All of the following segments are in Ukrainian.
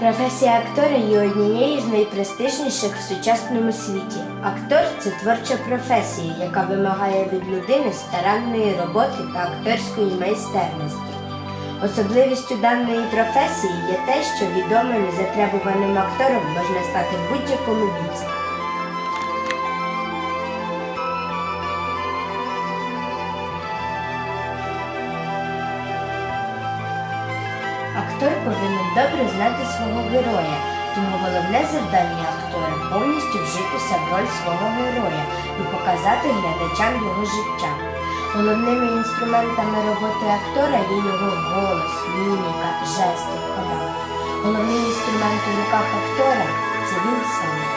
Професія актора є однією з найпрестижніших в сучасному світі. Актор це творча професія, яка вимагає від людини старанної роботи та акторської майстерності. Особливістю даної професії є те, що відомим і затребуваним актором можна стати в будь-якому віці. Актор повинен добре знати свого героя, тому головне завдання актора повністю вжитися в роль свого героя і показати глядачам його життя. Головними інструментами роботи актора є його голос, міміка, жести, хода. Головний інструмент у руках актора це він сам.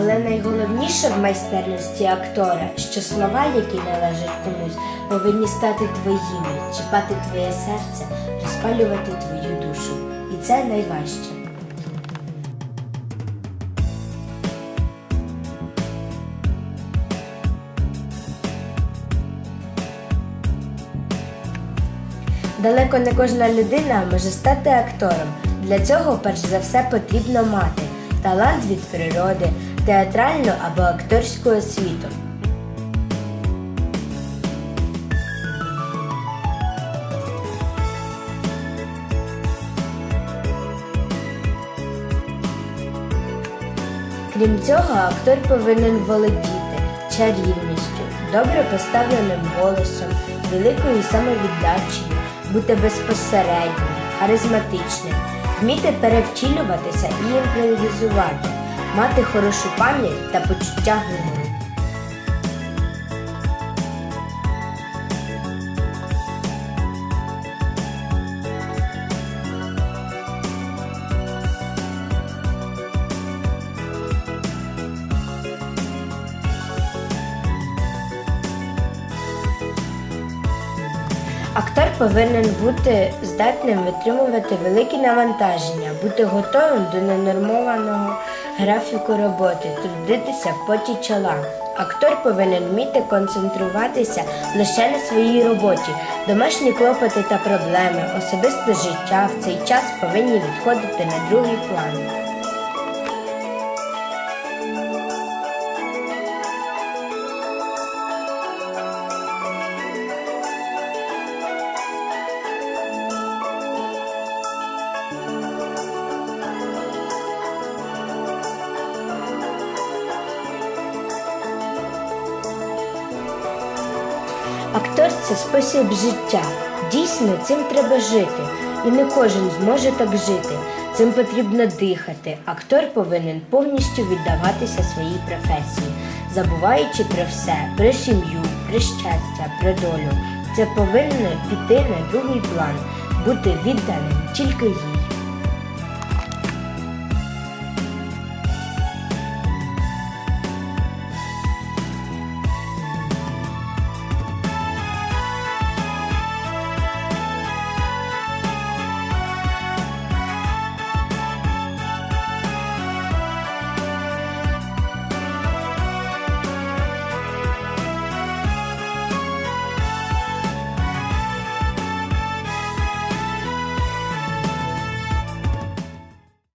Але найголовніше в майстерності актора, що слова, які належать комусь, повинні стати твоїми, чіпати твоє серце, розпалювати твою душу. І це найважче. Далеко не кожна людина може стати актором. Для цього перш за все потрібно мати талант від природи, театральну або акторську освіту. Крім цього, актор повинен володіти чарівністю, добре поставленим голосом, великою самовіддачею, бути безпосереднім, харизматичним, вміти перевчилюватися і імпровізувати, мати хорошу пам'ять та почуття гумору. Актор повинен бути здатним витримувати великі навантаження, бути готовим до ненормованого графіку роботи, трудитися в поті чола. Актор повинен вміти концентруватися лише на своїй роботі. Домашні клопоти та проблеми, особисте життя в цей час повинні відходити на другий план. Актор це спосіб життя. Дійсно, цим треба жити. І не кожен зможе так жити. Цим потрібно дихати. Актор повинен повністю віддаватися своїй професії, забуваючи про все, про сім'ю, про щастя, про долю. Це повинно піти на другий план, бути відданим тільки їй.